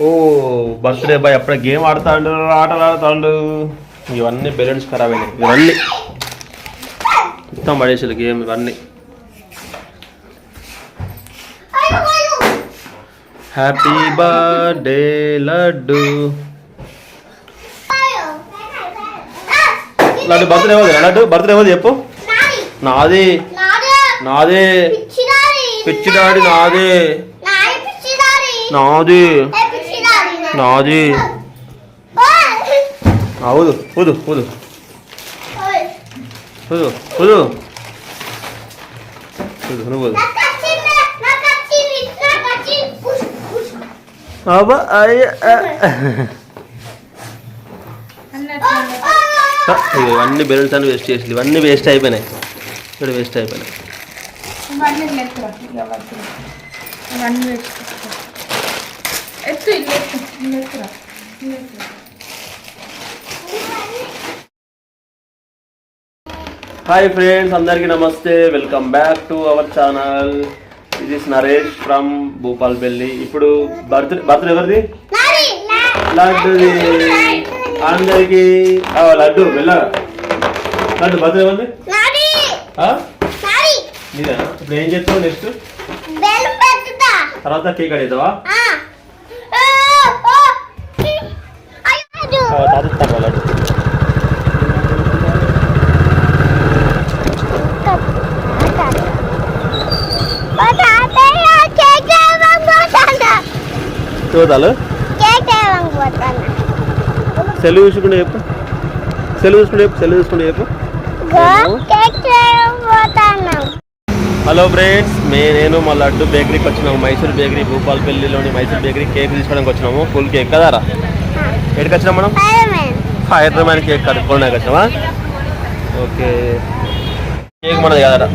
ఓ birthday boy అప్పుడే game ఆడుతాడు ఆటలు ఆడుతాడు. ఇవన్నీ బెలూన్స్ ఖరాబ్ అయినాయి. ఇవన్నీ. మొత్తం పడేసారు గేమ్ ఇవన్నీ. Happy birthday Laddu. Laddu birthday ఎవరు లడ్డు బర్త్డే ఎవరు చెప్పు. నాది. నాదే. పిచ్చి డాడీ. నాదే. నాది. నాది అవుదు ఊదు ఊదు ఊదు. ఊదు ఊదు. నువ్వు అబ్బా అయ్య. ఇవన్నీ బెలూన్స్ అన్ని వేస్ట్ చేసి ఇవన్నీ వేస్ట్ అయిపోయినాయి. ఇక్కడ వేస్ట్ అయిపోయినాయి. ఇవన్నీ ఎత్తు. హాయ్ ఫ్రెండ్స్ అందరికీ నమస్తే. Welcome back to our channel ఇది ఇస్ నరేష్ ఫ్రమ్ భూపాల్పల్లి ఇప్పుడు బర్త్డే బర్త్డే ఎవరిది? లడ్డుది. అందరికి లడ్డు వెళ్ళగా లడ్డు బర్త్డే ఎవరిది? నీదేనా? ఇప్పుడు ఏం చేస్తావు నెక్స్ట్ తర్వాత కేక్ అడుగుతావా తాత ఇస్తాను చూడాలి సెలవు చూసుకుంటే చెప్పు. సెలవు చూసుకుంటే చెప్పు సెలవు చూసుకుంటే చెప్పు. హలో ఫ్రెండ్స్ మే నేను మా లడ్డు బేకరీకి వచ్చినాము. మైసూర్ బేకరీ భూపాల్పల్లిలోని మైసూర్ బేకరీ కేక్ తీసుకోవడానికి వచ్చినాము. ఫుల్ కేక్ కదారా ఎక్కడికి వచ్చినాం మనం? ఫైర్ మ్యాన్ కేక్ కడుక్కోవడానికి వచ్చినామా? ఓకే. కేక్ మనది కదరా.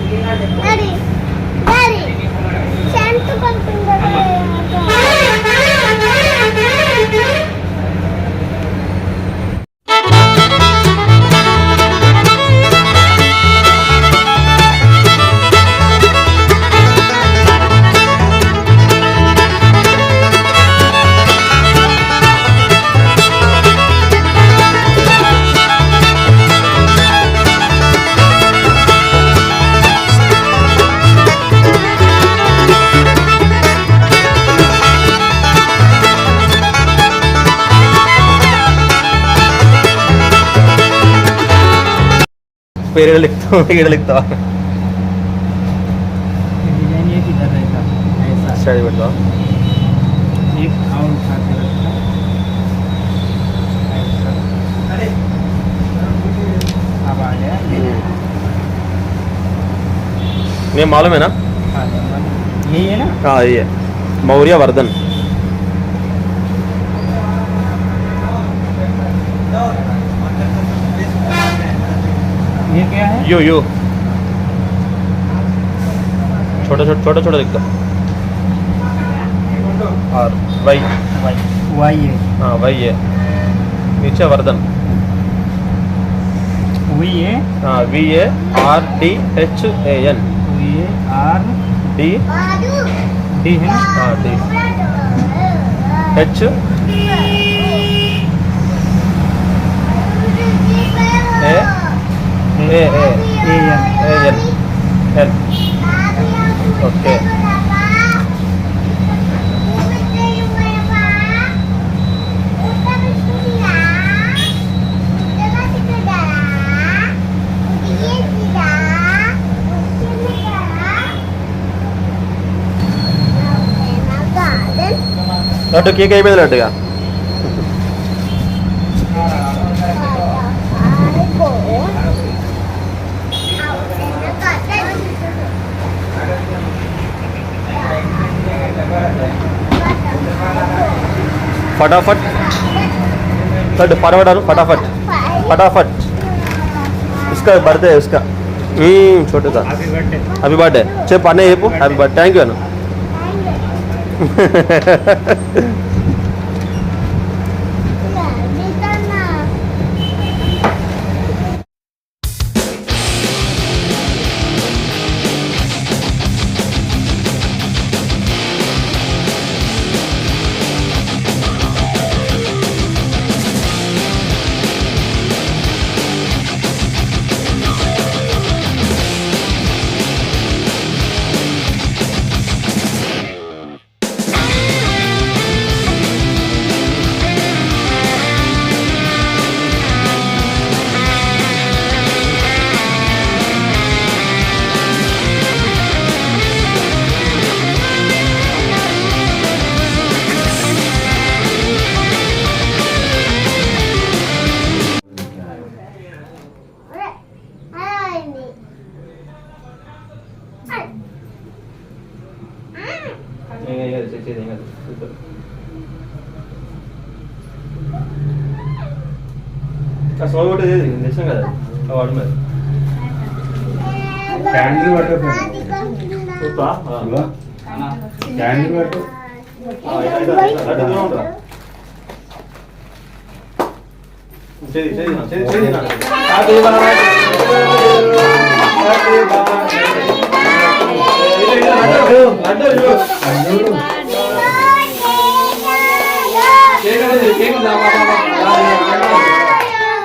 पेड़ पेड़ लिखता हूँ शायद बताओ एक और उठा के मालूम है ना हाँ हाँ यही मौर्य वर्धन क्या है। యూ యూ छोटा छोटा छोटा छोटा दिखता। और वाई। वाई है। हाँ वाई है। नीचे वर्धन। वही है हाँ V A R D H A N. वही है आर डी। डी है हाँ D. H A A A A N A N N Okay Laddu क्या कहीं पे लड्डू फटाफट लड्डू फटाफट डालो फटाफट फटाफट इसका बर्थडे है उसका हम्म छोटे सा हैप्पी बर्थडे హ్యాపీ బర్త్డే చెప్పు అన్నయ్య చెప్పు హ్యాపీ బర్త్డే థ్యాంక్ యూ అన్న సోమ కొట్టేది ఏది? తెచ్చాం కదా వాడు మరి క్యాండిల్ పట్టు. క్యాండిల్ పట్టు ఆ, ఇట్లా, ఇట్లా, ఇట్లా. లడ్డు దూరం ఉంటా. చేయి, చేయి నా, చేయి, చేయి నా.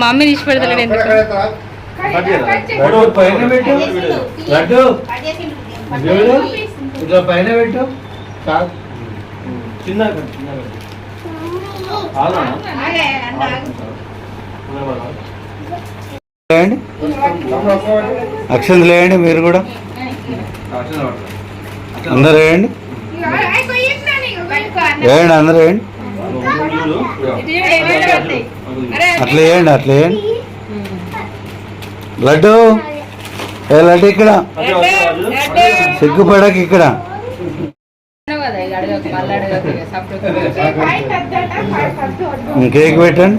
మమ్మీ తీసి పెడతలేడు ఎందుకు? ఇట్లా పైన పెట్టు? లేండి అక్షంత లేండి మీరు కూడా అందరు వేయండి వేయండి అందరు వేయండి అట్లా వేయండి అట్లా వేయండి లడ్డు? ఏ లడ్డు ఇక్కడ? సిగ్గుపడక ఇక్కడ. కేక్ పెట్టండి.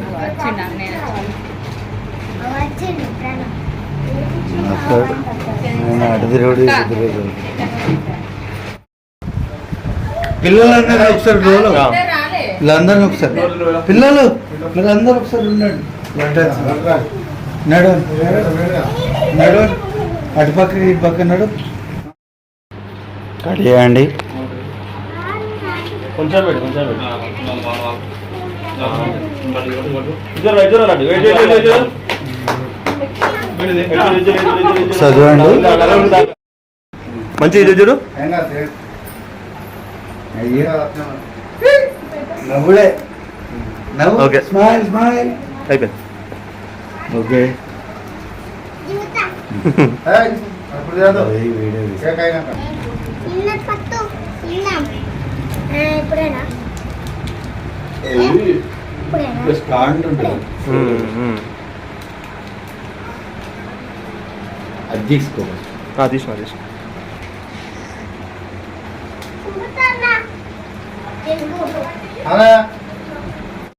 వస్తాడు. అటు తిరుగుడు పిల్లలందరూ ఒకసారి రోలు. వీళ్ళందరినీ ఒకసారి. పిల్లలు వీళ్ళందరూ ఒకసారి ఉండండి. నడు. నడు. అటు పక్క ఇటు పక్క నడు. కట్ చేయండి. కొంచెం పెట్టు కొంచెం చదవండి. మంచి ఇది చూడు. నవ్వులే. నవ్వు. Okay. Smile smile. అయిపోయింది. ఓకే. స్టాండ్ ఉంటుంది. అది తీసుకో. తీసిన 你我说。啥呢